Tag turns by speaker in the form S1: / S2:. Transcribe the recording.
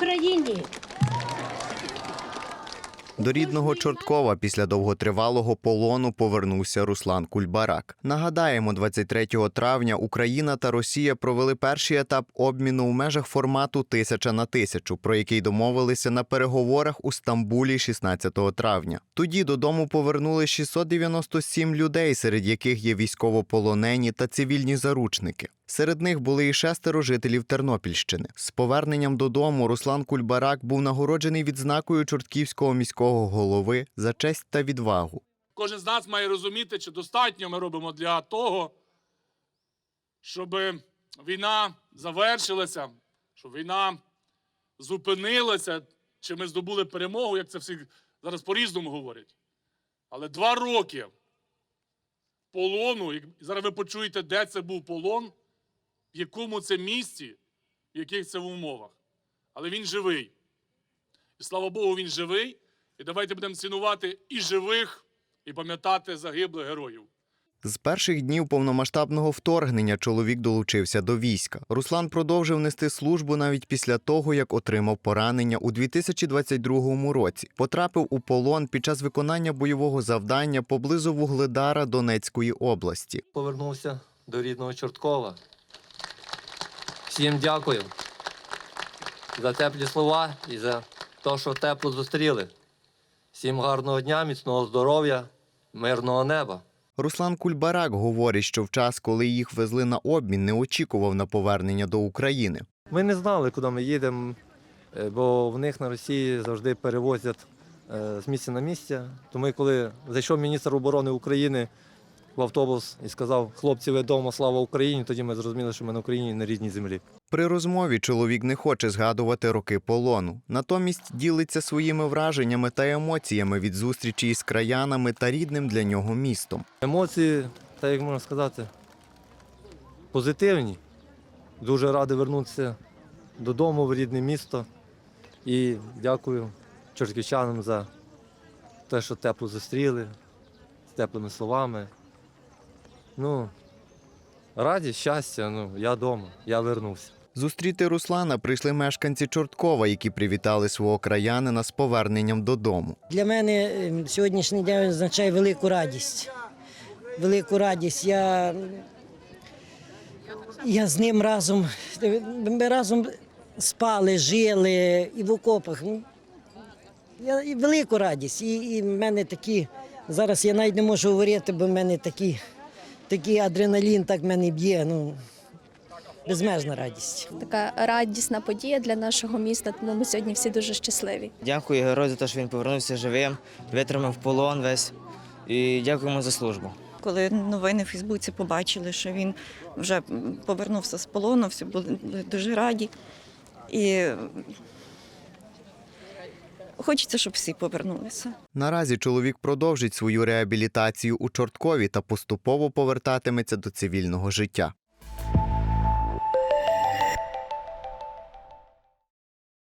S1: Україні! До рідного Чорткова після довготривалого полону повернувся Руслан Кульбарак. Нагадаємо, 23 травня Україна та Росія провели перший етап обміну у межах формату тисяча на тисячу, про який домовилися на переговорах у Стамбулі 16 травня. Тоді додому повернули 697 людей, серед яких є військовополонені та цивільні заручники. Серед них були і шестеро жителів Тернопільщини. З поверненням додому Руслан Кульбарак був нагороджений відзнакою Чортківського міського голови за честь та відвагу.
S2: Кожен з нас має розуміти, чи достатньо ми робимо для того, щоб війна завершилася, щоб війна зупинилася, чи ми здобули перемогу, як це всі зараз по-різному говорять. Але два роки полону, і зараз ви почуєте, де це був полон, в якому це місці, в яких це в умовах. Але він живий. І слава Богу, він живий. І давайте будемо цінувати і живих, і пам'ятати загиблих героїв.
S1: З перших днів повномасштабного вторгнення чоловік долучився до війська. Руслан продовжив нести службу навіть після того, як отримав поранення у 2022 році. Потрапив у полон під час виконання бойового завдання поблизу Вугледара Донецької області.
S3: Повернувся до рідного Чорткова. Всім дякую за теплі слова і за те, що тепло зустріли. Всім гарного дня, міцного здоров'я, мирного неба.
S1: Руслан Кульбарак говорить, що в час, коли їх везли на обмін, не очікував на повернення до України.
S3: Ми не знали, куди ми їдемо, е, бо в них на Росії завжди перевозять е, з місця на місце. Тому коли зайшов міністр оборони України в автобус і сказав, хлопці, ви вдома, слава Україні, тоді ми зрозуміли, що ми на Україні на рідній землі.
S1: При розмові чоловік не хоче згадувати роки полону. Натомість ділиться своїми враженнями та емоціями від зустрічі із краянами та рідним для нього містом.
S3: Емоції, так як можна сказати, позитивні. Дуже радий вернутися додому в рідне місто. І дякую чортківчанам за те, що тепло зустріли, з теплими словами. Ну, радість, щастя, ну, я вдома, я вернувся.
S1: Зустріти Руслана прийшли мешканці Чорткова, які привітали свого краянина з поверненням додому.
S4: Для мене е, сьогоднішній день означає велику радість. Велику радість. Я, я з ним разом, ми разом спали, жили і в окопах. Я, і велику радість. І, і в мене такі, зараз я навіть не можу говорити, бо в мене такі, такий адреналін так в мене б'є. Ну, безмежна радість.
S5: Така радісна подія для нашого міста, тому ми сьогодні всі дуже щасливі.
S6: Дякую герою за те, що він повернувся живим, витримав полон весь. І дякуємо за службу.
S7: Коли новини в Фейсбуці побачили, що він вже повернувся з полону, всі були дуже раді. І хочеться, щоб всі повернулися.
S1: Наразі чоловік продовжить свою реабілітацію у Чорткові та поступово повертатиметься до цивільного життя.